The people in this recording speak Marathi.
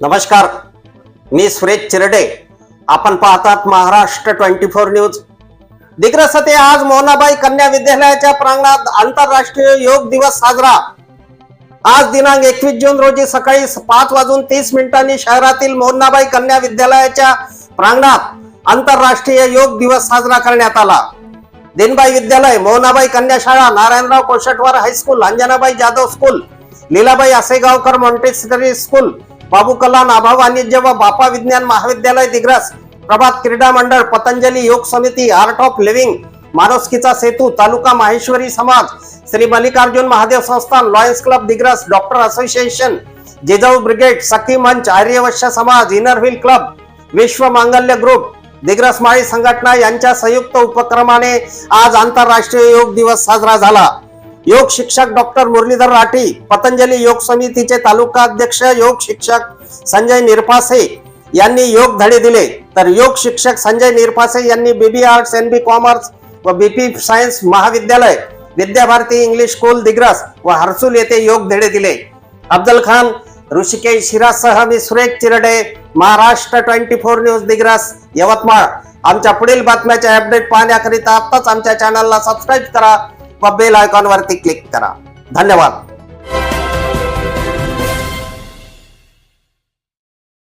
नमस्कार मी सुरेश चिरडे. आपण पाहतात Maharashtra twenty four news. Digras ते आज मोहनाबाई कन्या विद्यालयाच्या प्रांगणात आंतरराष्ट्रीय योग दिवस साजरा. आज दिनांक एकवीस जून रोजी सकाळी पाच वाजून तीस मिनिटांनी शहरातील मोहनाबाई कन्या विद्यालयाच्या प्रांगणात आंतरराष्ट्रीय योग दिवस साजरा करण्यात आला. दिनबाई विद्यालय मोहनाबाई कन्या शाळा Narayanrao Koshatwar high school Anjanabai Jadhav school Lilabai Asegaonkar Montessori school बाबू कला नाभा वाणिज्य व बापा विज्ञान महाविद्यालय दिग्रस प्रभात क्रीडा मंडळ पतंजली योग समिती आर्ट ऑफ लिव्हिंग मानवस्कीचा सेतू तालुका माहेश्वरी समाज श्री मल्लिकार्जुन महादेव संस्थान lions club Digras doctor association Jijau brigade सखी मंच आर्यवश्य समाज इनरव्हील क्लब विश्व मांगल्य ग्रुप दिग्रस माळी संघटना यांच्या संयुक्त उपक्रमाने आज आंतरराष्ट्रीय योग दिवस साजरा झाला. योग शिक्षक डॉक्टर मुरलीधर राठी पतंजली योग समितीचे तालुका अध्यक्ष योग शिक्षक संजय निरपासे यांनी योग धडे दिले. तर योग शिक्षक संजय निरपासे यांनी BB arts N B commerce व बीपी सायन्स महाविद्यालय विद्याभारती इंग्लिश स्कूल दिग्रस व हर्सुल येथे योग धडे दिले. अफजल खान ऋषिकेश हिरासह मी Suresh Chirde Maharashtra twenty four news Digras Yavatmal. आमच्या पुढील बातम्याचे अपडेट पाहण्याकरिता आत्ताच आमच्या चॅनलला सबस्क्राईब करा. व बेल आयकॉन वरती क्लिक करा. धन्यवाद.